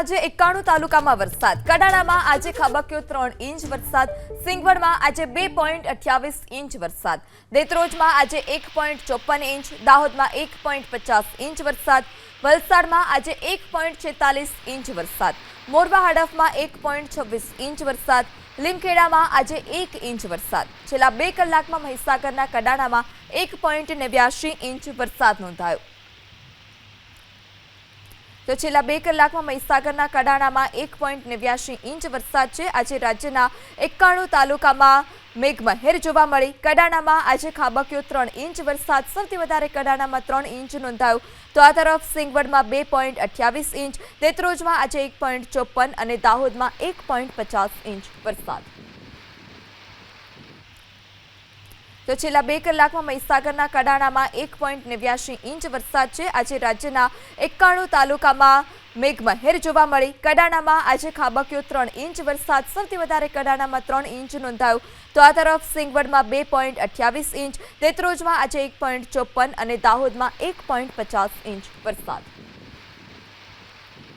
આજે એકાણું તાલુકામાં વરસાદ. કડાણામાં આજે ખાબક્યો ત્રણ ઇંચ વરસાદ. સિંગવડમાં આજે બે પોઈન્ટ અઠ્યાવીસ ઇંચ વરસાદ. દેત્રોજમાં આજે એક પોઈન્ટ ચોપન ઇંચ, દાહોદમાં એક પોઈન્ટ પચાસ ઇંચ વરસાદ. વલસાડમાં આજે એક પોઈન્ટ છેતાલીસ ઇંચ વરસાદ. મોરવા હડફમાં એક પોઈન્ટ છવ્વીસ ઇંચ વરસાદ. લીમખેડામાં આજે એક ઇંચ વરસાદ. છેલ્લા બે કલાકમાં મહીસાગરના કડાણામાં એક પોઈન્ટ નેવ્યાશી ઇંચ વરસાદ નોંધાયો. તો છેલ્લા બે કલાકમાં મહીસાગરના કડાણામાં એક પોઈન્ટ નેવ્યાશી ઇંચ વરસાદ છે. આજે રાજ્યના એકાણું તાલુકામાં મેઘમહેર જોવા મળી. કડાણામાં આજે ખાબક્યો ત્રણ ઇંચ વરસાદ. સૌથી વધારે કડાણામાં ત્રણ ઇંચ નોંધાયો. તો આ તરફ સિંગવડમાં બે પોઈન્ટ અઠ્યાવીસ ઇંચ દેત્રોજમાં આજે એક પોઈન્ટ ચોપન અને દાહોદમાં એક પોઈન્ટ પચાસ ઇંચ વરસાદ. તો છેલ્લા બે કલાકમાં મહીસાગરના કડાણામાં એક પોઈન્ટ નેવ્યાશી ઇંચ વરસાદ છે. આજે રાજ્યના એકાણું તાલુકામાં મેઘમહેર જોવા મળી. કડાણામાં આજે ખાબક્યો ત્રણ ઇંચ વરસાદ. સૌથી વધારે કડાણામાં ત્રણ ઇંચ નોંધાયો. તો આ તરફ સિંગવડમાં બે પોઈન્ટ અઠ્યાવીસ ઇંચ, દેત્રોજમાં આજે એક પોઈન્ટ ચોપન અને દાહોદમાં એક પોઈન્ટ પચાસ ઇંચ વરસાદ.